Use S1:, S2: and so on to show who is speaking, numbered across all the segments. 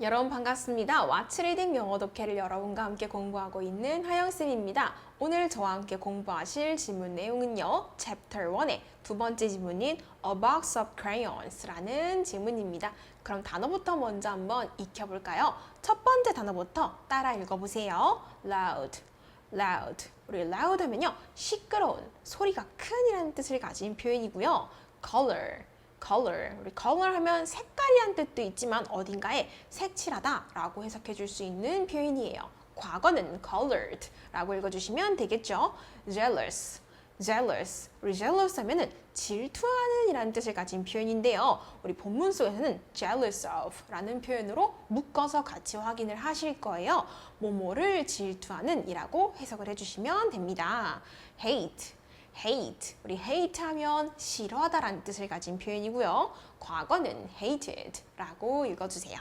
S1: 여러분 반갑습니다. 와츠리딩 영어 독해를 여러분과 함께 공부하고 있는 하영쌤입니다. 오늘 저와 함께 공부하실 질문 내용은요. Chapter 1의 두 번째 질문인 A box of crayons라는 질문입니다. 그럼 단어부터 먼저 한번 익혀볼까요? 첫 번째 단어부터 따라 읽어보세요. loud, loud. 우리 loud 하면요. 시끄러운, 소리가 큰이라는 뜻을 가진 표현이고요. color, color. 우리 color 하면 색깔이란 뜻도 있지만 어딘가에 색칠하다라고 해석해 줄 수 있는 표현이에요. 과거는 colored라고 읽어주시면 되겠죠. jealous, jealous. 우리 jealous 하면은 질투하는 이라는 뜻을 가진 표현인데요. 우리 본문 속에서는 jealous of 라는 표현으로 묶어서 같이 확인을 하실 거예요. 뭐뭐를 질투하는 이라고 해석을 해주시면 됩니다. hate, hate. 우리 hate 하면 싫어하다라는 뜻을 가진 표현이고요. 과거는 hated라고 읽어주세요.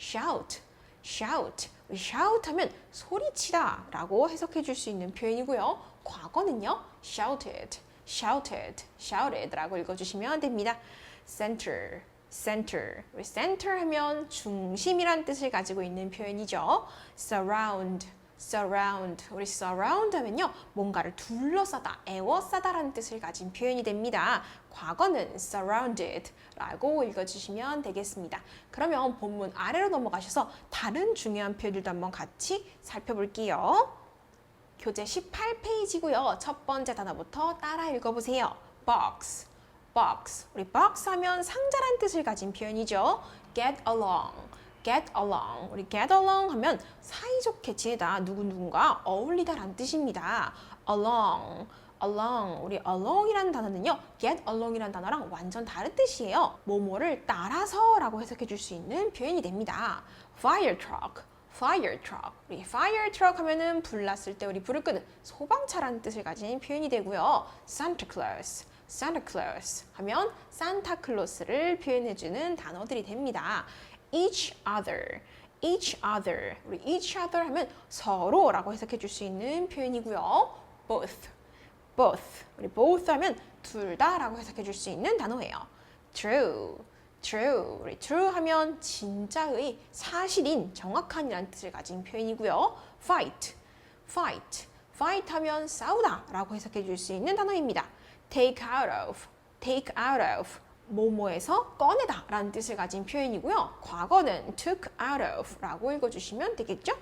S1: shout, shout. 우리 shout 하면 소리치다 라고 해석해 줄 수 있는 표현이고요. 과거는요, shouted, shouted, shouted라고 읽어주시면 됩니다. center, center. 우리 center 하면 중심이란 뜻을 가지고 있는 표현이죠. surround, surround. 우리 surround 하면요. 뭔가를 둘러싸다, 에워싸다라는 뜻을 가진 표현이 됩니다. 과거는 surrounded 라고 읽어주시면 되겠습니다. 그러면 본문 아래로 넘어가셔서 다른 중요한 표현들도 한번 같이 살펴볼게요. 교재 18페이지고요. 첫 번째 단어부터 따라 읽어보세요. box, box. 우리 box 하면 상자란 뜻을 가진 표현이죠. get along, get along. 우리 get along 하면 사이좋게 지내다, 누구누군가 어울리다 라는 뜻입니다. along, along. 우리 along이라는 단어는요, get along이라는 단어랑 완전 다른 뜻이에요. 뭐뭐를 따라서 라고 해석해 줄 수 있는 표현이 됩니다. fire truck, fire truck. 우리 fire truck 하면은 불 났을 때 우리 불을 끄는 소방차라는 뜻을 가진 표현이 되고요. Santa Claus, Santa Claus 하면 산타클로스를 표현해주는 단어들이 됩니다. Each other, each other. 우리 each other 하면 서로라고 해석해 줄 수 있는 표현이고요. Both, both. 우리 both 하면 둘 다라고 해석해 줄 수 있는 단어예요. True, true. 우리 true 하면 진짜의 사실인 정확한이라는 뜻을 가진 표현이고요. Fight, fight. fight 하면 싸우다라고 해석해 줄 수 있는 단어입니다. take out of, take out of. 뭐뭐에서 꺼내다 라는 뜻을 가진 표현이고요. 과거는 took out of라고 읽어주시면 되겠죠?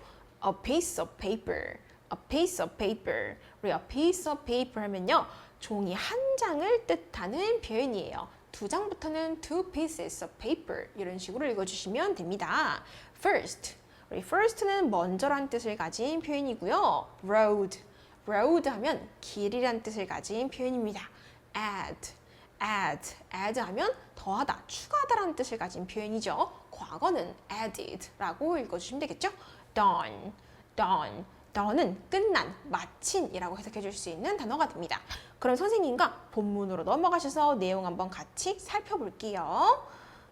S1: A piece of paper, a piece of paper. 우리 a piece of paper 하면요, 종이 한 장을 뜻하는 표현이에요. 두 장부터는 two pieces of paper 이런 식으로 읽어주시면 됩니다. First, 우리 first는 먼저란 뜻을 가진 표현이고요. Road, road 하면 길이란 뜻을 가진 표현입니다. Add, add, add 하면 더하다, 추가하다라는 뜻을 가진 표현이죠. 과거는 added라고 읽어주시면 되겠죠. Done, done, done은 끝난, 마친이라고 해석해 줄 수 있는 단어가 됩니다. 그럼 선생님과 본문으로 넘어가셔서 내용 한번 같이 살펴볼게요.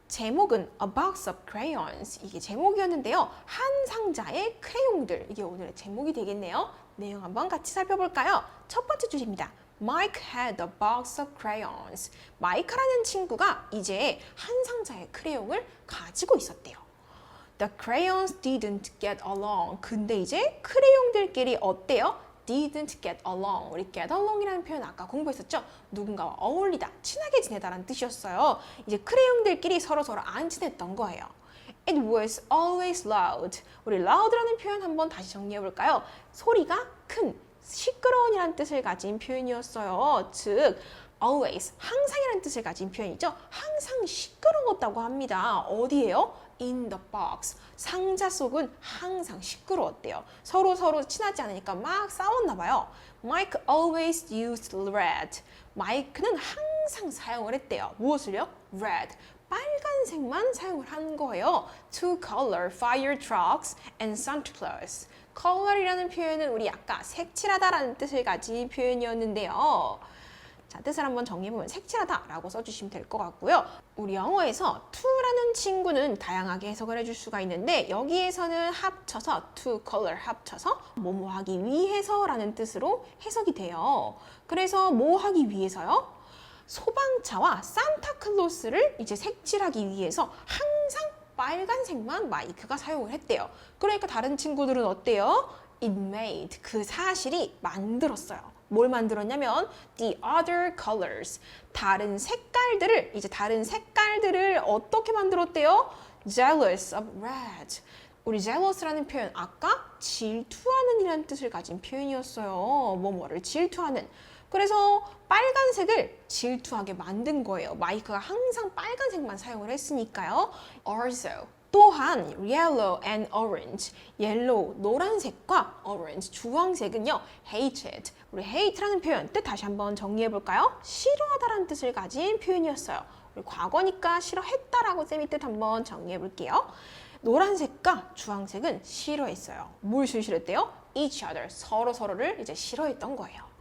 S1: 제목은 A Box of Crayons 이게 제목이었는데요. 한 상자의 크레용들 이게 오늘의 제목이 되겠네요. 내용 한번 같이 살펴볼까요? 첫 번째 주제입니다. Mike had a box of crayons. 마이크라는 친구가 이제 한 상자의 크레용을 가지고 있었대요. The crayons didn't get along. 근데 이제 크레용들끼리 어때요? didn't get along. 우리 get along이라는 표현 아까 공부했었죠? 누군가와 어울리다, 친하게 지내다라는 뜻이었어요. 이제 크레용들끼리 서로서로 안 친했던 거예요. It was always loud. 우리 loud라는 표현 한번 다시 정리해 볼까요? 소리가 큰, 시끄러운이라는 뜻을 가진 표현이었어요. 즉, always, 항상이라는 뜻을 가진 표현이죠. 항상 시끄러웠다고 합니다. 어디에요? in the box. 상자 속은 항상 시끄러웠대요. 서로 서로 친하지 않으니까 막 싸웠나 봐요. Mike always used red. 마이크는 항상 사용을 했대요. 무엇을요? red. 빨간색만 사용을 한 거예요. To color fire trucks and Santa Claus. Color이라는 표현은 우리 아까 색칠하다라는 뜻을 가진 표현이었는데요. 자, 뜻을 한번 정리해보면 색칠하다라고 써주시면 될 것 같고요. 우리 영어에서 to라는 친구는 다양하게 해석을 해줄 수가 있는데 여기에서는 합쳐서 to color 합쳐서 뭐뭐 하기 위해서라는 뜻으로 해석이 돼요. 그래서 뭐 하기 위해서요? 소방차와 산타클로스를 이제 색칠하기 위해서 항상 빨간색만 마이크가 사용을 했대요. 그러니까 다른 친구들은 어때요? It made 그 사실이 만들었어요. 뭘 만들었냐면 the other colors 다른 색깔들을 이제 다른 색깔들을 어떻게 만들었대요? jealous of red 우리 jealous라는 표현 아까 질투하는 이라는 뜻을 가진 표현이었어요. 뭐뭐를 질투하는. 그래서 빨간색을 질투하게 만든 거예요. 마이크가 항상 빨간색만 사용을 했으니까요. Also 또한 yellow and orange, 옐로우 노란색과 orange 주황색은요 hated 우리 hate라는 표현 뜻 다시 한번 정리해 볼까요? 싫어하다라는 뜻을 가진 표현이었어요. 우리 과거니까 싫어했다라고 쌤이 뜻 한번 정리해 볼게요. 노란색과 주황색은 싫어했어요. 뭘 싫어했대요? Each other 서로 서로를 이제 싫어했던 거예요.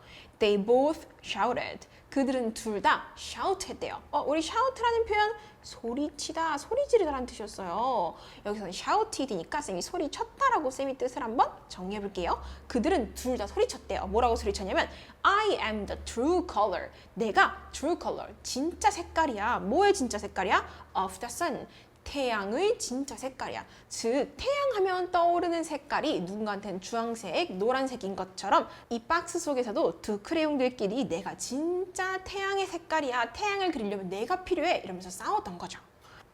S1: They both shouted. 그들은 둘 다 shout 했대요. 어, 우리 shout라는 표현 소리치다, 소리 지르다라는 뜻이었어요. 여기서는 shouted이니까 쌤이 소리쳤다라고 쌤이 뜻을 한번 정리해 볼게요. 그들은 둘 다 소리쳤대요. 뭐라고 소리쳤냐면 I am the true color. 내가 true color, 진짜 색깔이야. 뭐의 진짜 색깔이야? Of the sun. 태양의 진짜 색깔이야. 즉 태양 하면 떠오르는 색깔이 누군가한테는 주황색, 노란색인 것처럼 이 박스 속에서도 두 크레용들끼리 내가 진짜 태양의 색깔이야. 태양을 그리려면 내가 필요해. 이러면서 싸웠던 거죠.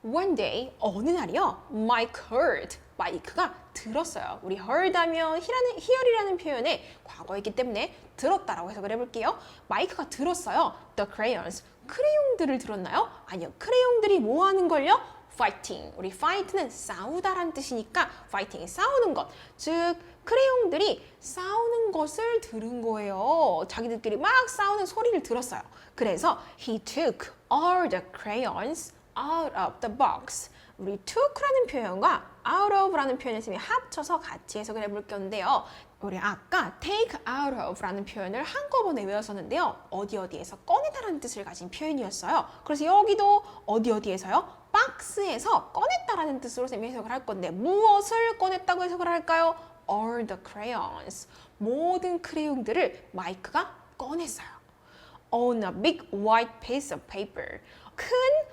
S1: One day 어느 날이요. Mike heard 마이크가 들었어요. 우리 heard 하면 hear이라는, hear이라는 표현의 과거이기 때문에 들었다라고 해석을 해볼게요. 마이크가 들었어요. The crayons 크레용들을 들었나요? 아니요. 크레용들이 뭐 하는 걸요? Fighting. 우리 fight는 싸우다라는 뜻이니까 fighting 싸우는 것. 즉 크레용들이 싸우는 것을 들은 거예요. 자기들끼리 막 싸우는 소리를 들었어요. 그래서 he took all the crayons out of the box. 우리 took라는 표현과 out of라는 표현을 쓰면 합쳐서 같이 해석을 해볼 건데요. 우리 아까 take out of라는 표현을 한꺼번에 외웠었는데요. 어디 어디에서 꺼내다라는 뜻을 가진 표현이었어요. 그래서 여기도 어디 어디에서요? 박스에서 꺼냈다라는 뜻으로 쌤이 해석을 할 건데 무엇을 꺼냈다고 해석을 할까요? All the crayons. 모든 크레용들을 마이크가 꺼냈어요. On a big white piece of paper. 큰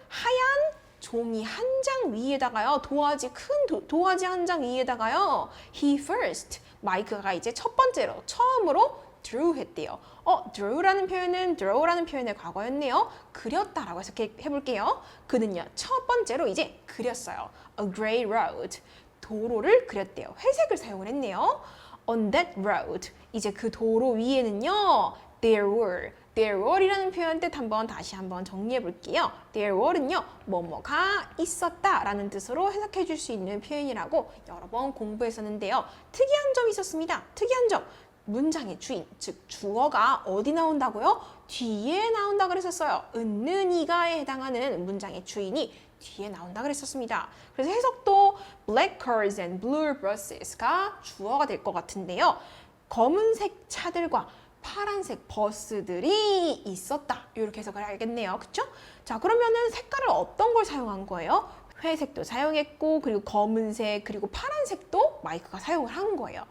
S1: 하얀 종이 한 장 위에다가요. 도화지 큰 도, 도화지 한 장 위에다가요. He first. 마이크가 이제 첫 번째로 처음으로 drew 했대요. 어, draw라는 표현은 draw라는 표현의 과거였네요. 그렸다라고 해석해 볼게요. 그는요. 첫 번째로 이제 그렸어요. A gray road. 도로를 그렸대요. 회색을 사용을 했네요. On that road. 이제 그 도로 위에는요. There were. There were이라는 표현 뜻 한번 다시 한번 정리해 볼게요. There were는요. 뭐뭐가 있었다 라는 뜻으로 해석해 줄 수 있는 표현이라고 여러 번 공부했었는데요. 특이한 점이 있었습니다. 특이한 점. 문장의 주인, 즉 주어가 어디 나온다고요? 뒤에 나온다 그랬었어요. 은는 이가에 해당하는 문장의 주인이 뒤에 나온다 그랬었습니다. 그래서 해석도 black cars and blue busses가 주어가 될 것 같은데요. 검은색 차들과 파란색 버스들이 있었다. 이렇게 해석을 알겠네요. 그쵸? 자, 그러면은 색깔을 어떤 걸 사용한 거예요? 회색도 사용했고, 그리고 검은색, 그리고 파란색도 마이크가 사용을 한 거예요.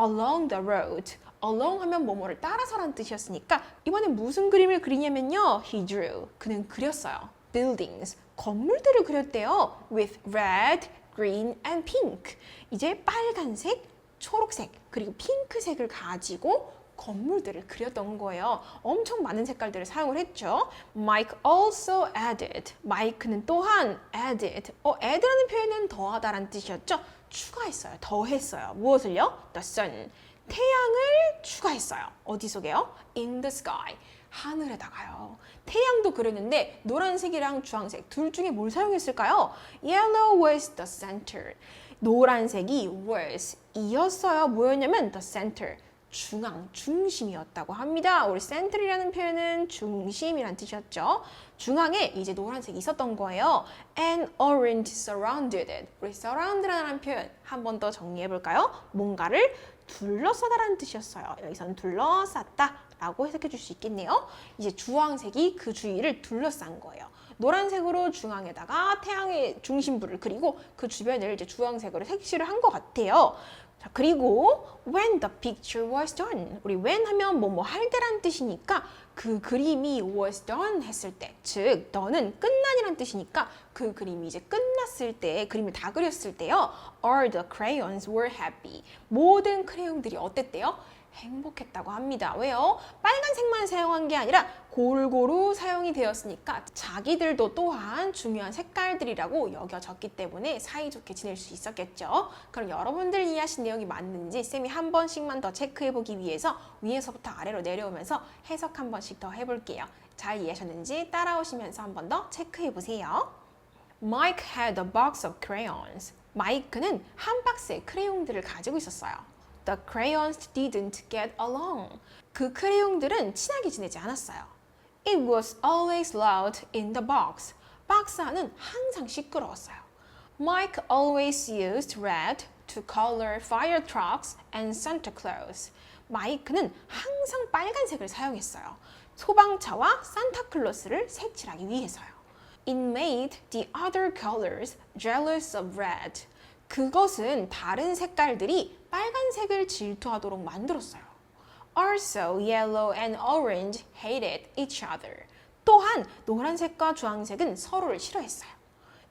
S1: along the road. along 하면 뭐뭐를 따라서라는 뜻이었으니까 이번엔 무슨 그림을 그리냐면요. he drew. 그는 그렸어요. buildings. 건물들을 그렸대요. with red, green and pink. 이제 빨간색, 초록색, 그리고 핑크색을 가지고 건물들을 그렸던 거예요. 엄청 많은 색깔들을 사용을 했죠. Mike also added. 마이크는 또한 added. 어, add라는 표현은 더하다라는 뜻이었죠. 추가했어요. 더했어요. 무엇을요? The sun. 태양을 추가했어요. 어디 속에요? In the sky. 하늘에다가요. 태양도 그렸는데 노란색이랑 주황색 둘 중에 뭘 사용했을까요? Yellow was the center. 노란색이 was 이었어요. 뭐였냐면 the center. 중앙, 중심이었다고 합니다. 우리 center이라는 표현은 중심이란 뜻이었죠. 중앙에 이제 노란색이 있었던 거예요. And orange surrounded it. 우리 surround라는 표현 한 번 더 정리해 볼까요? 뭔가를 둘러싸다라는 뜻이었어요. 여기서는 둘러쌌다 라고 해석해 줄 수 있겠네요. 이제 주황색이 그 주위를 둘러싼 거예요. 노란색으로 중앙에다가 태양의 중심부를 그리고 그 주변을 이제 주황색으로 색칠을 한 것 같아요. 자, 그리고 when the picture was done. 우리 when 하면 뭐 뭐 할 때란 뜻이니까 그 그림이 was done 했을 때, 즉 너는 끝난이란 뜻이니까 그 그림이 이제 끝났을 때, 그림을 다 그렸을 때요. All the crayons were happy. 모든 크레용들이 어땠대요? 행복했다고 합니다. 왜요? 빨간색만 사용한 게 아니라 골고루 사용이 되었으니까 자기들도 또한 중요한 색깔들이라고 여겨졌기 때문에 사이좋게 지낼 수 있었겠죠. 그럼 여러분들 이해하신 내용이 맞는지 쌤이 한 번씩만 더 체크해 보기 위해서 위에서부터 아래로 내려오면서 해석 한 번씩 더 해볼게요. 잘 이해하셨는지 따라오시면서 한 번 더 체크해 보세요. Mike had a box of crayons. 마이크는 한 박스의 크레용들을 가지고 있었어요. The crayons didn't get along. 그 크레용들은 친하게 지내지 않았어요. It was always loud in the box. 박스 안은 항상 시끄러웠어요. Mike always used red to color fire trucks and Santa Claus. 마이크는 항상 빨간색을 사용했어요. 소방차와 산타클로스를 색칠하기 위해서요. It made the other colors jealous of red. 그것은 다른 색깔들이 빨간색을 질투하도록 만들었어요. Also, yellow and orange hated each other. 또한 노란색과 주황색은 서로를 싫어했어요.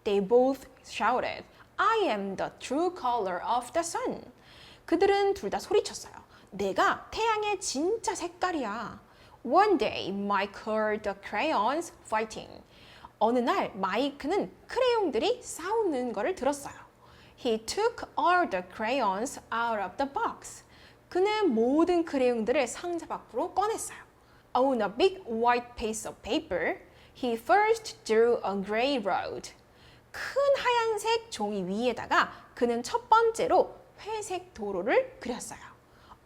S1: They both shouted, I am the true color of the sun. 그들은 둘 다 소리쳤어요. 내가 태양의 진짜 색깔이야. One day, Mike heard the crayons fighting. 어느 날 마이크는 크레용들이 싸우는 것을 들었어요. He took all the crayons out of the box. 그는 모든 크레용들을 상자 밖으로 꺼냈어요. On a big white piece of paper, he first drew a gray road. 큰 하얀색 종이 위에다가 그는 첫 번째로 회색 도로를 그렸어요.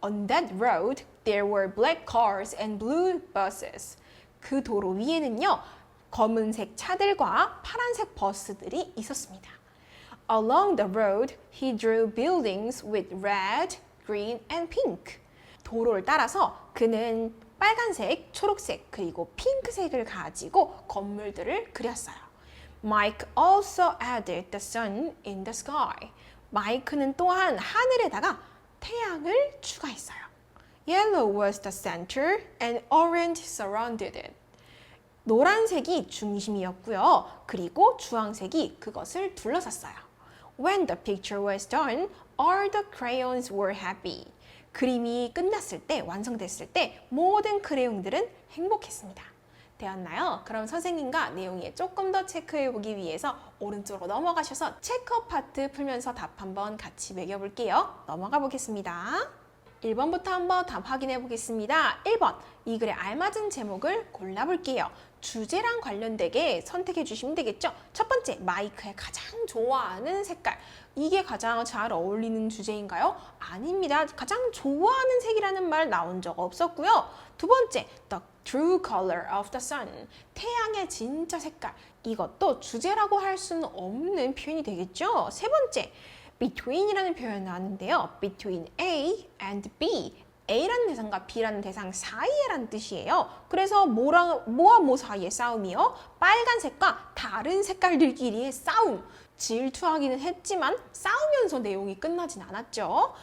S1: On that road, there were black cars and blue buses. 그 도로 위에는요, 검은색 차들과 파란색 버스들이 있었습니다. Along the road, he drew buildings with red, green, and pink. 도로를 따라서 그는 빨간색, 초록색, 그리고 핑크색을 가지고 건물들을 그렸어요. Mike also added the sun in the sky. 마이크는 또한 하늘에다가 태양을 추가했어요. Yellow was the center and orange surrounded it. 노란색이 중심이었고요. 그리고 주황색이 그것을 둘러쌌어요. When the picture was done, all the crayons were happy. 그림이 끝났을 때, 완성됐을 때 모든 크레용들은 행복했습니다. 되었나요? 그럼 선생님과 내용에 조금 더 체크해 보기 위해서 오른쪽으로 넘어가셔서 체크 파트 풀면서 답 한번 같이 매겨 볼게요. 넘어가 보겠습니다. 1번부터 한번 답 확인해 보겠습니다. 1번, 이 글에 알맞은 제목을 골라 볼게요. 주제랑 관련되게 선택해 주시면 되겠죠? 첫 번째, 마이크의 가장 좋아하는 색깔. 이게 가장 잘 어울리는 주제인가요? 아닙니다. 가장 좋아하는 색이라는 말 나온 적 없었고요. 두 번째, the true color of the sun. 태양의 진짜 색깔. 이것도 주제라고 할 수는 없는 표현이 되겠죠? 세 번째, between이라는 표현을 나왔는데요. between A and B. A라는 대상과 B라는 대상 사이에라는 뜻이에요. 그래서 뭐랑 뭐와 뭐 사이의 싸움이요? 빨간색과 다른 색깔들끼리의 싸움. 질투하기는 했지만 싸우면서 내용이 끝나진 않았죠.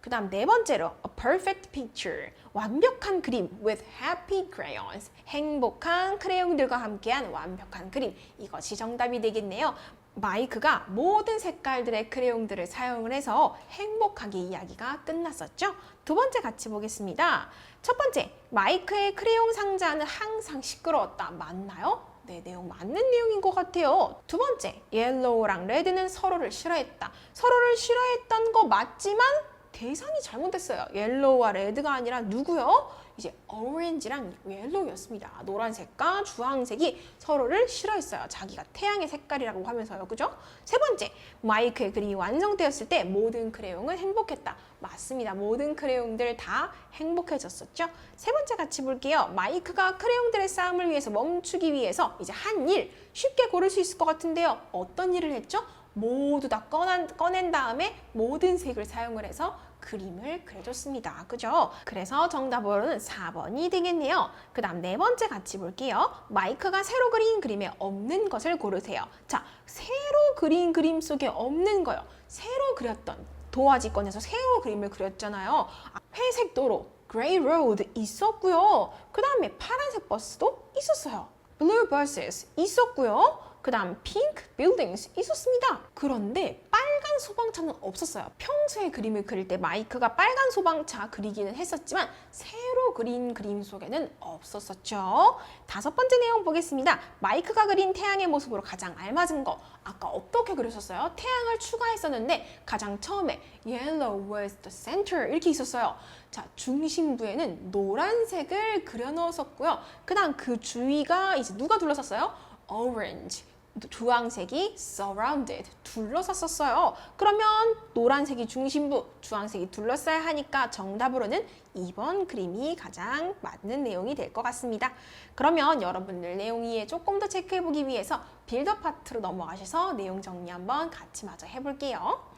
S1: 그 다음 네 번째로 a perfect picture 완벽한 그림 with happy crayons 행복한 크레용들과 함께한 완벽한 그림 이것이 정답이 되겠네요. 마이크가 모든 색깔들의 크레용들을 사용을 해서 행복하게 이야기가 끝났었죠. 두 번째 같이 보겠습니다. 첫 번째, 마이크의 크레용 상자는 항상 시끄러웠다. 맞나요? 네, 내용 맞는 내용인 것 같아요. 두 번째, 옐로우랑 레드는 서로를 싫어했다. 서로를 싫어했던 거 맞지만 대상이 잘못됐어요. 옐로우와 레드가 아니라 누구요? 이제 오렌지랑 옐로우였습니다. 노란색과 주황색이 서로를 싫어했어요. 자기가 태양의 색깔이라고 하면서요. 그죠? 세 번째, 마이크의 그림이 완성되었을 때 모든 크레용은 행복했다. 맞습니다. 모든 크레용들 다 행복해졌었죠. 세 번째 같이 볼게요. 마이크가 크레용들의 싸움을 위해서 멈추기 위해서 이제 한 일 쉽게 고를 수 있을 것 같은데요. 어떤 일을 했죠? 모두 다 꺼낸, 꺼낸 다음에 모든 색을 사용을 해서 그림을 그려줬습니다. 그죠? 그래서 정답으로는 4번이 되겠네요. 그 다음 네 번째 같이 볼게요. 마이크가 새로 그린 그림에 없는 것을 고르세요. 자, 새로 그린 그림 속에 없는 거요. 새로 그렸던 도화지권에서 새로 그림을 그렸잖아요. 아, 회색 도로, grey road 있었고요. 그 다음에 파란색 버스도 있었어요. blue buses 있었고요. 그 다음 pink buildings 있었습니다. 그런데 빨간 소방차는 없었어요. 평소에 그림을 그릴 때 마이크가 빨간 소방차 그리기는 했었지만 새로 그린 그림 속에는 없었었죠. 다섯 번째 내용 보겠습니다. 마이크가 그린 태양의 모습으로 가장 알맞은 거. 아까 어떻게 그렸었어요? 태양을 추가했었는데 가장 처음에 yellow was the center 이렇게 있었어요. 자, 중심부에는 노란색을 그려 넣었었고요. 그 다음 그 주위가 이제 누가 둘러섰어요? orange. 주황색이 surrounded 둘러쌌었어요. 그러면 노란색이 중심부, 주황색이 둘러싸야 하니까 정답으로는 2번 그림이 가장 맞는 내용이 될 것 같습니다. 그러면 여러분들 내용 이해 조금 더 체크해 보기 위해서 빌더 파트로 넘어가셔서 내용 정리 한번 같이 마저 해볼게요.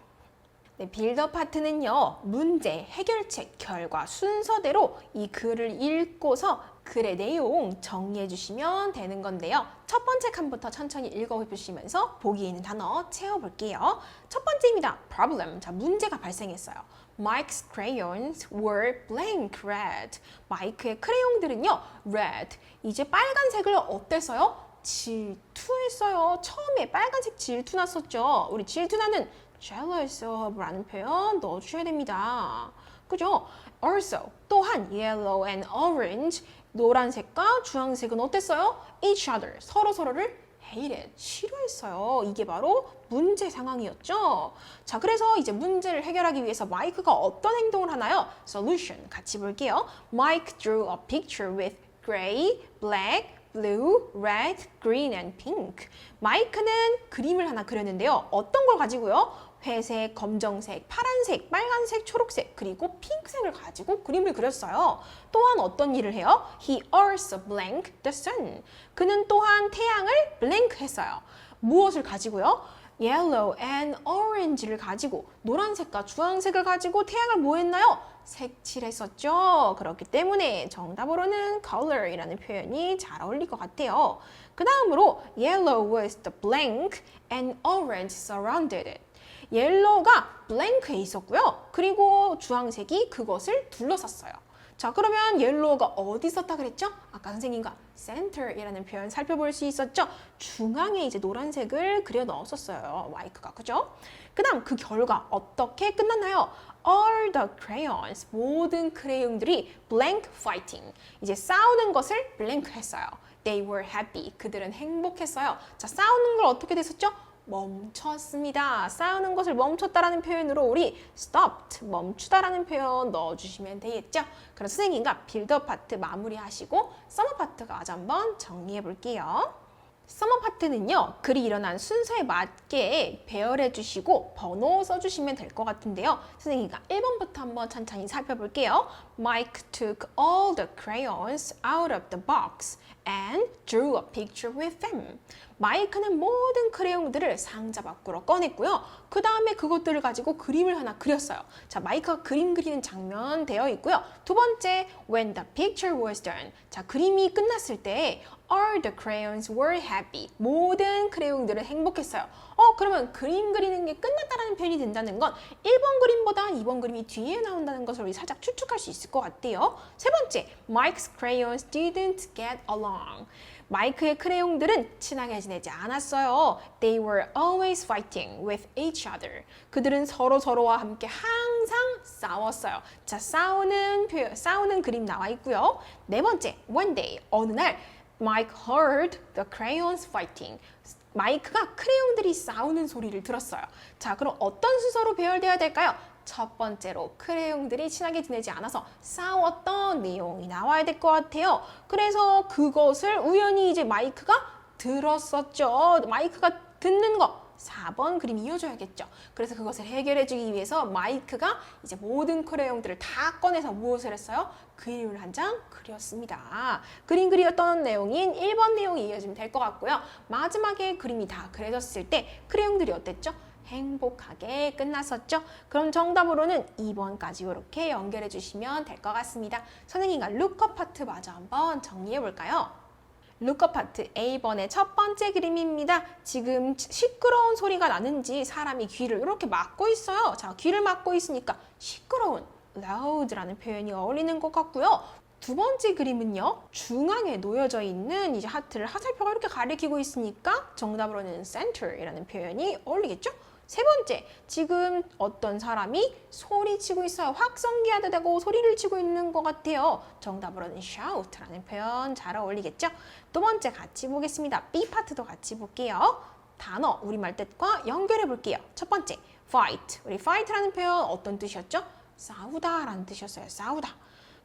S1: 네, 빌더 파트는요, 문제, 해결책, 결과 순서대로 이 글을 읽고서 글의 내용 정리해 주시면 되는 건데요. 첫 번째 칸부터 천천히 읽어주시면서 보기에 있는 단어 채워 볼게요. 첫 번째입니다. problem. 자, 문제가 발생했어요. Mike's crayons were blank red. 마이크의 크레용들은요, red. 이제 빨간색을 어땠어요? 질투했어요. 처음에 빨간색 질투 났었죠. 우리 질투 나는 jealous of라는 표현 넣어주셔야 됩니다. 그죠? Also, 또한 yellow and orange, 노란색과 주황색은 어땠어요? each other, 서로 서로를 hated, 싫어했어요. 이게 바로 문제 상황이었죠. 자, 그래서 이제 문제를 해결하기 위해서 마이크가 어떤 행동을 하나요? solution 같이 볼게요. Mike drew a picture with gray, black, blue, red, green and pink. 마이크는 그림을 하나 그렸는데요. 어떤 걸 가지고요? 회색, 검정색, 파란색, 빨간색, 초록색, 그리고 핑크색을 가지고 그림을 그렸어요. 또한 어떤 일을 해요? He also blanked the sun. 그는 또한 태양을 blank 했어요. 무엇을 가지고요? yellow and orange를 가지고 노란색과 주황색을 가지고 태양을 뭐 했나요? 색칠했었죠. 그렇기 때문에 정답으로는 color이라는 표현이 잘 어울릴 것 같아요. 그 다음으로 yellow was the blank and orange surrounded it. 옐로우가 블랭크에 있었고요. 그리고 주황색이 그것을 둘러쌌어요. 자, 그러면 옐로우가 어디 있었다 그랬죠? 아까 선생님과 center이라는 표현 살펴볼 수 있었죠? 중앙에 이제 노란색을 그려 넣었었어요. 마이크가. 그죠? 그 다음 그 결과 어떻게 끝났나요? All the crayons, 모든 크레용들이 blank fighting. 이제 싸우는 것을 blank 했어요. They were happy. 그들은 행복했어요. 자, 싸우는 걸 어떻게 됐었죠? 멈췄습니다. 싸우는 것을 멈췄다라는 표현으로 우리 stopped, 멈추다라는 표현 넣어주시면 되겠죠? 그럼 선생님과 빌더 파트 마무리하시고 서머 파트가 아주 한번 정리해 볼게요. 서머 파트는요, 글이 일어난 순서에 맞게 배열해 주시고 번호 써주시면 될 것 같은데요. 선생님과 1번부터 한번 천천히 살펴볼게요. Mike took all the crayons out of the box and drew a picture with them. 마이크는 모든 크레용들을 상자 밖으로 꺼냈고요. 그 다음에 그것들을 가지고 그림을 하나 그렸어요. 자, 마이크가 그림 그리는 장면 되어 있고요. 두 번째, when the picture was done. 자, 그림이 끝났을 때 all the crayons were happy. 모든 크레용들은 행복했어요. 어, 그러면 그림 그리는 게 끝났다라는 표현이 된다는 건 1번 그림보다 2번 그림이 뒤에 나온다는 것을 우리 살짝 추측할 수 있을 것 같아요. 세 번째, Mike's crayons didn't get along. 마이크의 크레용들은 친하게 지내지 않았어요. They were always fighting with each other. 그들은 서로 서로와 함께 항상 싸웠어요. 자, 싸우는 표현, 싸우는 그림 나와 있고요. 네 번째, one day 어느 날 Mike heard the crayons fighting. 마이크가 크레용들이 싸우는 소리를 들었어요. 자, 그럼 어떤 순서로 배열되어야 될까요? 첫 번째로 크레용들이 친하게 지내지 않아서 싸웠던 내용이 나와야 될 것 같아요. 그래서 그것을 우연히 이제 마이크가 들었었죠. 마이크가 듣는 거. 4번 그림이 이어져야겠죠. 그래서 그것을 해결해 주기 위해서 마이크가 이제 모든 크레용들을 다 꺼내서 무엇을 했어요? 그림을 한 장 그렸습니다. 그림 그리었던 내용인 1번 내용이 이어지면 될 것 같고요. 마지막에 그림이 다 그려졌을 때 크레용들이 어땠죠? 행복하게 끝났었죠. 그럼 정답으로는 2번까지 이렇게 연결해 주시면 될 것 같습니다. 선생님과 루커 파트 마저 한번 정리해 볼까요? 루커 파트 A번의 첫 번째 그림입니다. 지금 시끄러운 소리가 나는지 사람이 귀를 이렇게 막고 있어요. 자, 귀를 막고 있으니까 시끄러운 loud라는 표현이 어울리는 것 같고요. 두 번째 그림은요. 중앙에 놓여져 있는 이제 하트를 화살표가 이렇게 가리키고 있으니까 정답으로는 center이라는 표현이 어울리겠죠? 세 번째, 지금 어떤 사람이 소리치고 있어요. 확성기하도 되고 소리를 치고 있는 것 같아요. 정답으로는 shout라는 표현 잘 어울리겠죠? 두 번째 같이 보겠습니다. B 파트도 같이 볼게요. 단어, 우리말 뜻과 연결해 볼게요. 첫 번째, fight. 우리 fight라는 표현 어떤 뜻이었죠? 싸우다라는 뜻이었어요. 싸우다.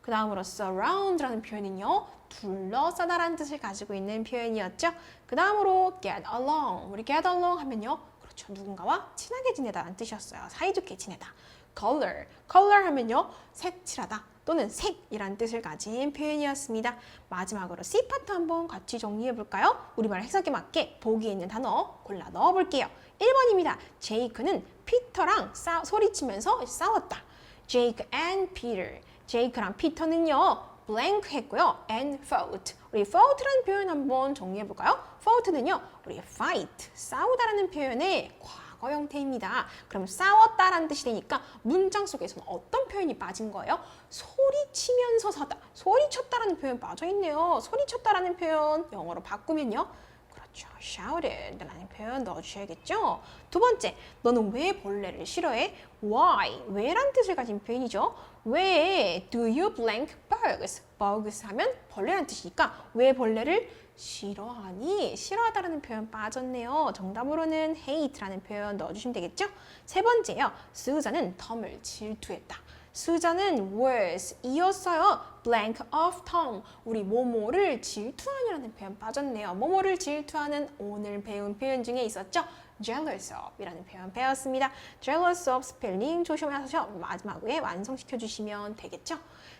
S1: 그 다음으로 surround라는 표현은요. 둘러싸다라는 뜻을 가지고 있는 표현이었죠. 그 다음으로 get along. 우리 get along 하면요. 그렇죠. 누군가와 친하게 지내다라는 뜻이었어요. 사이좋게 지내다. color. color 하면요. 색칠하다 또는 색이라는 뜻을 가진 표현이었습니다. 마지막으로 C 파트 한번 같이 정리해 볼까요? 우리말 해석에 맞게 보기에 있는 단어 골라 넣어 볼게요. 1번입니다. 제이크는 피터랑 싸, 소리치면서 싸웠다. Jake and Peter. 제이크랑 피터는요. Blank 했고요. and fought. 우리 fought라는 표현 한번 정리해 볼까요? fought는요. 우리 fight, 싸우다라는 표현의 과거 형태입니다. 그럼 싸웠다라는 뜻이 되니까 문장 속에서는 어떤 표현이 빠진 거예요? 소리치면서 사다. 소리쳤다라는 표현 빠져 있네요. 소리쳤다라는 표현 영어로 바꾸면요. 그렇죠. shouted라는 표현 넣어주셔야겠죠. 두 번째, 너는 왜 벌레를 싫어해? Why? 왜란 뜻을 가진 표현이죠. 왜 do you blank bugs? bugs 하면 벌레란 뜻이니까 왜 벌레를 싫어하니? 싫어하다라는 표현 빠졌네요. 정답으로는 hate라는 표현 넣어주시면 되겠죠. 세 번째요. 수자는 텀을 질투했다. 수자는 was 이었어요. blank of Tom. 우리 모모를 질투하냐라는 표현 빠졌네요. 모모를 질투하는 오늘 배운 표현 중에 있었죠. jealous of 이라는 표현 배웠습니다. jealous of 스펠링 조심하셔서 마지막에 완성시켜 주시면 되겠죠.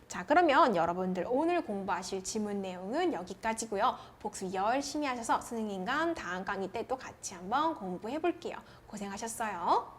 S1: 자, 그러면 여러분들 오늘 공부하실 지문 내용은 여기까지고요. 복습 열심히 하셔서 선생님과 다음 강의 때 또 같이 한번 공부해 볼게요. 고생하셨어요.